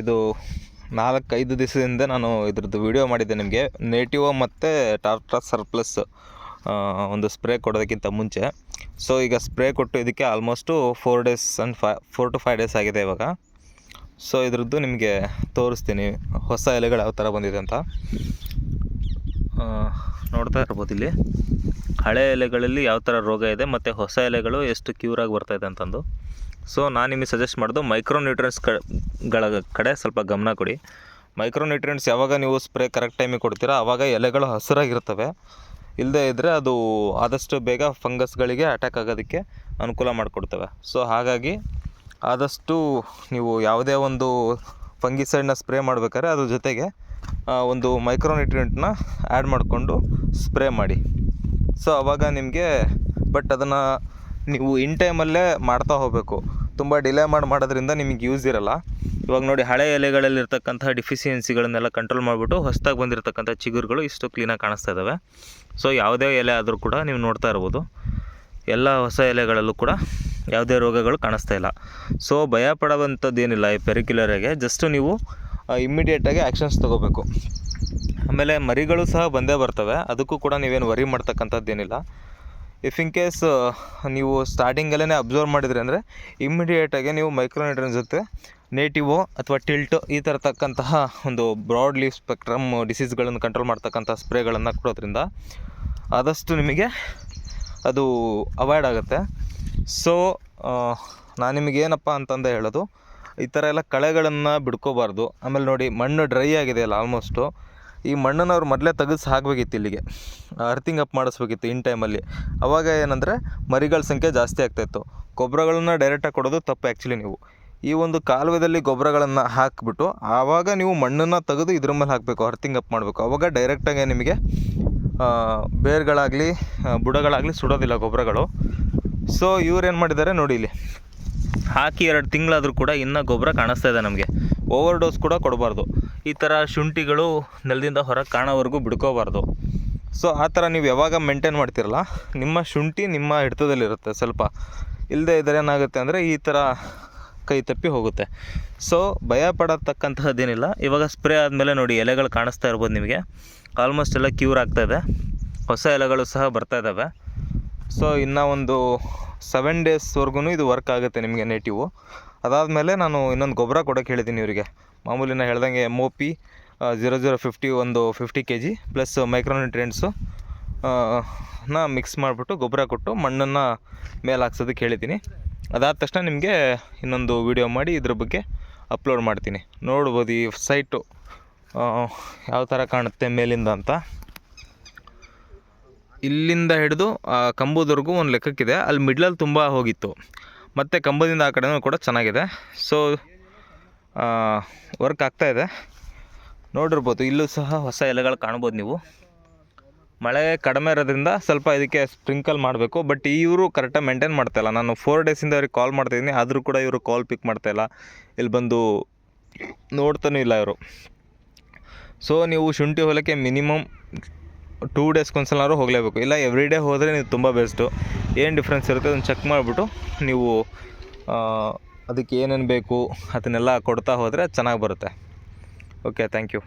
ಇದು ನಾಲ್ಕೈದು ದಿವಸದಿಂದ ನಾನು ಇದ್ರದ್ದು ವಿಡಿಯೋ ಮಾಡಿದ್ದೆ ನಿಮಗೆ. ನೇಟಿವೋ ಮತ್ತು ಟಾಟಾ ಸರ್ಪ್ಲಸ್ ಒಂದು ಸ್ಪ್ರೇ ಕೊಡೋದಕ್ಕಿಂತ ಮುಂಚೆ. ಸೊ ಈಗ ಸ್ಪ್ರೇ ಕೊಟ್ಟು ಇದಕ್ಕೆ almost four days and five four to five days ಆಗಿದೆ ಇವಾಗ. ಸೊ ಇದ್ರದ್ದು ನಿಮಗೆ ತೋರಿಸ್ತೀನಿ. ಹೊಸ ಎಲೆಗಳು ಯಾವ ಥರ ಬಂದಿದೆ ಅಂತ. ನೋಡ್ತಾ ಇರ್ಬೋದು ಇಲ್ಲಿ. ಹಳೆ ಎಲೆಗಳಲ್ಲಿ ಯಾವ ಥರ ರೋಗ ಇದೆ, ಮತ್ತು ಹೊಸ ಎಲೆಗಳು ಎಷ್ಟು ಕ್ಯೂರಾಗಿ ಬರ್ತಾಯಿದೆ ಅಂತಂದು. ಸೊ ನಾನು ನಿಮಗೆ ಸಜೆಸ್ಟ್ ಮಾಡೋದು ಮೈಕ್ರೋ ನ್ಯೂಟ್ರಿಯೆಂಟ್ಸ್ಗಳ ಕಡೆ ಸ್ವಲ್ಪ ಗಮನ ಕೊಡಿ. ಮೈಕ್ರೋ ನ್ಯೂಟ್ರಿಯೆಂಟ್ಸ್ ಯಾವಾಗ ನೀವು ಸ್ಪ್ರೇ ಕರೆಕ್ಟ್ ಟೈಮಿಗೆ ಕೊಡ್ತೀರಾ ಆವಾಗ ಎಲೆಗಳು ಹಸಿರಾಗಿರ್ತವೆ. ಇಲ್ಲದೇ ಇದ್ದರೆ ಅದು ಆದಷ್ಟು ಬೇಗ ಫಂಗಸ್ಗಳಿಗೆ ಅಟ್ಯಾಕ್ ಆಗೋದಕ್ಕೆ ಅನುಕೂಲ ಮಾಡಿಕೊಡ್ತವೆ. ಸೊ ಹಾಗಾಗಿ ಆದಷ್ಟು ನೀವು ಯಾವುದೇ ಒಂದು ಫಂಗಿಸೈಡ್ನ ಸ್ಪ್ರೇ ಮಾಡ್ಬೇಕಾದ್ರೆ ಅದ್ರ ಜೊತೆಗೆ ಒಂದು ಮೈಕ್ರೋ ನ್ಯೂಟ್ರಿಯೆಂಟ್ನ ಆ್ಯಡ್ ಮಾಡಿಕೊಂಡು ಸ್ಪ್ರೇ ಮಾಡಿ. ಸೊ ಅವಾಗ ನಿಮಗೆ ಬಟ್ ಅದನ್ನು ನೀವು ಇನ್ ಟೈಮಲ್ಲೇ ಮಾಡ್ತಾ ಹೋಗಬೇಕು. ತುಂಬ ಡಿಲೇ ಮಾಡಿ, ಮಾಡೋದ್ರಿಂದ ನಿಮಗೆ ಯೂಸ್ ಇರಲ್ಲ. ಇವಾಗ ನೋಡಿ ಹಳೆ ಎಲೆಗಳಲ್ಲಿರ್ತಕ್ಕಂಥ ಡಿಫಿಷಿಯನ್ಸಿಗಳನ್ನೆಲ್ಲ ಕಂಟ್ರೋಲ್ ಮಾಡಿಬಿಟ್ಟು ಹೊಸದಾಗಿ ಬಂದಿರತಕ್ಕಂಥ ಚಿಗುರುಗಳು ಇಷ್ಟು ಕ್ಲೀನಾಗಿ ಕಾಣಿಸ್ತಾ ಇದ್ದಾವೆ ಸೊ ಯಾವುದೇ ಎಲೆ ಆದರೂ ಕೂಡ ನೀವು ನೋಡ್ತಾ ಇರ್ಬೋದು. ಎಲ್ಲ ಹೊಸ ಎಲೆಗಳಲ್ಲೂ ಕೂಡ ಯಾವುದೇ ರೋಗಗಳು ಕಾಣಿಸ್ತಾ ಇಲ್ಲ. ಸೊ ಭಯ ಪಡುವಂಥದ್ದೇನಿಲ್ಲ ಈ ಪೆರಿಕ್ಯುಲರಿಗೆ ಜಸ್ಟ್ ನೀವು ಇಮ್ಮಿಡಿಯೇಟಾಗಿ ಆ್ಯಕ್ಷನ್ಸ್ ತೊಗೋಬೇಕು. ಆಮೇಲೆ ಮರಿಗಳು ಸಹ ಬಂದೇ ಬರ್ತವೆ. ಅದಕ್ಕೂ ಕೂಡ ನೀವೇನು ವರಿ ಮಾಡ್ತಕ್ಕಂಥದ್ದು ಏನಿಲ್ಲ ಇಫ್ ಇನ್ ಕೇಸ್ ನೀವು ಸ್ಟಾರ್ಟಿಂಗಲ್ಲೇ ಅಬ್ಸರ್ವ್ ಮಾಡಿದ್ರಿ ಅಂದರೆ ಇಮ್ಮಿಡಿಯೇಟಾಗಿ ನೀವು ಮೈಕ್ರೋನೈಟ್ರನ್ ಜೊತೆ ನೇಟಿವ್ ಅಥವಾ ಟಿಲ್ಟ್ ಈ ಥರತಕ್ಕಂತಹ ಒಂದು ಬ್ರಾಡ್ ಲೀಫ್ ಸ್ಪೆಕ್ಟ್ರಮ್ ಡಿಸೀಸ್ಗಳನ್ನು ಕಂಟ್ರೋಲ್ ಮಾಡ್ತಕ್ಕಂಥ ಸ್ಪ್ರೇಗಳನ್ನು ಕೊಡೋದ್ರಿಂದ ಆದಷ್ಟು ನಿಮಗೆ ಅದು ಅವಾಯ್ಡ್ ಆಗುತ್ತೆ. ಸೊ ನಾನು ನಿಮಗೆ ಏನಪ್ಪ ಅಂತಂದು ಹೇಳೋದು, ಈ ಥರ ಎಲ್ಲ ಕಳೆಗಳನ್ನು ಬಿಡ್ಕೋಬಾರ್ದು. ಆಮೇಲೆ ನೋಡಿ ಮಣ್ಣು ಡ್ರೈ ಆಗಿದೆ ಅಲ್ಲ ಆಲ್ಮೋಸ್ಟು ಈ ಮಣ್ಣನ್ನು ಅವ್ರು ಮೊದಲೇ ತೆಗೆದು ಹಾಕಬೇಕಿತ್ತು ಇಲ್ಲಿಗೆ. ಅರ್ಥಿಂಗ್ ಅಪ್ ಮಾಡಿಸ್ಬೇಕಿತ್ತು ಇನ್ ಟೈಮಲ್ಲಿ ಅವಾಗ ಏನಂದರೆ ಮರಿಗಳ ಸಂಖ್ಯೆ ಜಾಸ್ತಿ ಆಗ್ತಾಯಿತ್ತು ಗೊಬ್ಬರಗಳನ್ನ ಡೈರೆಕ್ಟಾಗಿ ಕೊಡೋದು ತಪ್ಪು ಆ್ಯಕ್ಚುಲಿ ನೀವು. ಈ ಒಂದು ಕಾಲುವೆದಲ್ಲಿ ಗೊಬ್ಬರಗಳನ್ನು ಹಾಕಿಬಿಟ್ಟು ಆವಾಗ ನೀವು ಮಣ್ಣನ್ನು ತೆಗೆದು ಇದ್ರ ಮೇಲೆ ಹಾಕಬೇಕು ಅರ್ಥಿಂಗ್ ಅಪ್ ಮಾಡಬೇಕು. ಅವಾಗ ಡೈರೆಕ್ಟಾಗೆ ನಿಮಗೆ ಬೇರುಗಳಾಗಲಿ ಬುಡಗಳಾಗಲಿ ಸುಡೋದಿಲ್ಲ ಗೊಬ್ಬರಗಳು. ಸೊ ಇವ್ರು ಏನು ಮಾಡಿದ್ದಾರೆ ನೋಡಿ ಇಲ್ಲಿ. ಹಾಕಿ ಎರಡು ತಿಂಗಳಾದರೂ ಕೂಡ ಇನ್ನೂ ಗೊಬ್ಬರ ಕಾಣಿಸ್ತಾ ಇದೆ ನಮಗೆ. ಓವರ್ ಡೋಸ್ ಕೂಡ ಕೊಡಬಾರ್ದು. ಈ ಥರ ಶುಂಠಿಗಳು ನೆಲದಿಂದ ಹೊರಗೆ ಕಾಣೋವರೆಗೂ ಬಿಡ್ಕೋಬಾರ್ದು. ಸೊ ಆ ಥರ ನೀವು ಯಾವಾಗ ಮೇಂಟೈನ್ ಮಾಡ್ತಿರಲ್ಲ, ನಿಮ್ಮ ಶುಂಠಿ ನಿಮ್ಮ ಹಿಡಿತದಲ್ಲಿರುತ್ತೆ ಸ್ವಲ್ಪ. ಇಲ್ಲದೆ ಇದ್ದರೆ ಏನಾಗುತ್ತೆ ಅಂದರೆ ಈ ಥರ ಕೈ ತಪ್ಪಿ ಹೋಗುತ್ತೆ. ಸೊ ಭಯ ಪಡತಕ್ಕಂತಹದ್ದೇನಿಲ್ಲ. ಇವಾಗ ಸ್ಪ್ರೇ ಆದಮೇಲೆ ನೋಡಿ ಎಲೆಗಳು ಕಾಣಿಸ್ತಾ ಇರ್ಬೋದು ನಿಮಗೆ. ಆಲ್ಮೋಸ್ಟ್ ಎಲ್ಲ ಕ್ಯೂರ್ ಆಗ್ತಾ ಇದೆ. ಹೊಸ ಎಲೆಗಳು ಸಹ ಬರ್ತಾ ಇದ್ದಾವೆ ಸೊ ಇನ್ನು ಒಂದು ಸೆವೆನ್ ಡೇಸ್ವರೆಗೂ ಇದು ವರ್ಕ್ ಆಗುತ್ತೆ ನಿಮಗೆ ನೇಟಿವು ಅದಾದಮೇಲೆ ನಾನು ಇನ್ನೊಂದು ಗೊಬ್ಬರ ಕೊಡೋಕ್ಕೆ ಹೇಳಿದ್ದೀನಿ ಇವರಿಗೆ. ಮಾಮೂಲಿ ನಾನು ಹೇಳ್ದಂಗೆ M O P zero zero fifty ಒಂದು fifty K G plus micronutrients ನಾ ಮಿಕ್ಸ್ ಮಾಡಿಬಿಟ್ಟು ಗೊಬ್ಬರ ಕೊಟ್ಟು ಮಣ್ಣನ್ನು ಮೇಲೆ ಹಾಕ್ಸೋದಕ್ಕೆ ಹೇಳಿದ್ದೀನಿ. ಅದಾದ ತಕ್ಷಣ ನಿಮಗೆ ಇನ್ನೊಂದು ವಿಡಿಯೋ ಮಾಡಿ ಇದ್ರ ಬಗ್ಗೆ ಅಪ್ಲೋಡ್ ಮಾಡ್ತೀನಿ. ನೋಡ್ಬೋದು ಈ ಸೈಟು ಯಾವ ಥರ ಕಾಣುತ್ತೆ ಮೇಲಿಂದ ಅಂತ. ಇಲ್ಲಿಂದ ಹಿಡಿದು ಕಂಬದವರೆಗೂ ಒಂದು ಲೆಕ್ಕಕ್ಕಿದೆ. ಅಲ್ಲಿ ಮಿಡ್ಲಲ್ಲಿ ತುಂಬ ಹೋಗಿತ್ತು. ಮತ್ತು ಕಂಬದಿಂದ ಆ ಕಡೆನೂ ಕೂಡ ಚೆನ್ನಾಗಿದೆ. ಸೊ ವರ್ಕ್ ಆಗ್ತಾಯಿದೆ ನೋಡಿರ್ಬೋದು, ಇಲ್ಲೂ ಸಹ ಹೊಸ ಎಲೆಗಳು ಕಾಣ್ಬೋದು ನೀವು. ಮಳೆ ಕಡಿಮೆ ಇರೋದ್ರಿಂದ ಸ್ವಲ್ಪ ಇದಕ್ಕೆ ಸ್ಪ್ರಿಂಕಲ್ ಮಾಡಬೇಕು ಬಟ್ ಇವರು ಕರೆಕ್ಟಾಗಿ ಮೇಂಟೈನ್ ಮಾಡ್ತಾಯಿಲ್ಲ ನಾನು ಫೋರ್ ಡೇಸಿಂದ ಅವ್ರಿಗೆ ಕಾಲ್ ಮಾಡ್ತಾಯಿದ್ದೀನಿ ಆದರೂ ಕೂಡ ಇವರು ಕಾಲ್ ಪಿಕ್ ಮಾಡ್ತಾಯಿಲ್ಲ ಇಲ್ಲಿ. ಬಂದು ನೋಡ್ತಾನೂ ಇಲ್ಲ ಇವರು. ಸೊ ನೀವು ಶುಂಠಿ ಹೊಲಕ್ಕೆ ಮಿನಿಮಮ್ ಟೂ ಡೇಸ್ಗೆ ಡೇಸ್ಗೊಂದ್ಸಲನಾದ್ರು ಹೋಗಲೇಬೇಕು. ಇಲ್ಲ ಎವ್ರಿ ಡೇ ಹೋದರೆ ನೀವು ತುಂಬ ಬೆಸ್ಟು ಏನು ಡಿಫ್ರೆನ್ಸ್ ಇರುತ್ತೆ ಅದನ್ನು ಚೆಕ್ ಮಾಡಿಬಿಟ್ಟು ನೀವು ಅದಕ್ಕೆ ಏನೇನು ಬೇಕು, ಅದನ್ನೆಲ್ಲ ಕೊಡ್ತಾ ಹೋದರೆ ಚೆನ್ನಾಗಿ ಬರುತ್ತೆ. Okay thank you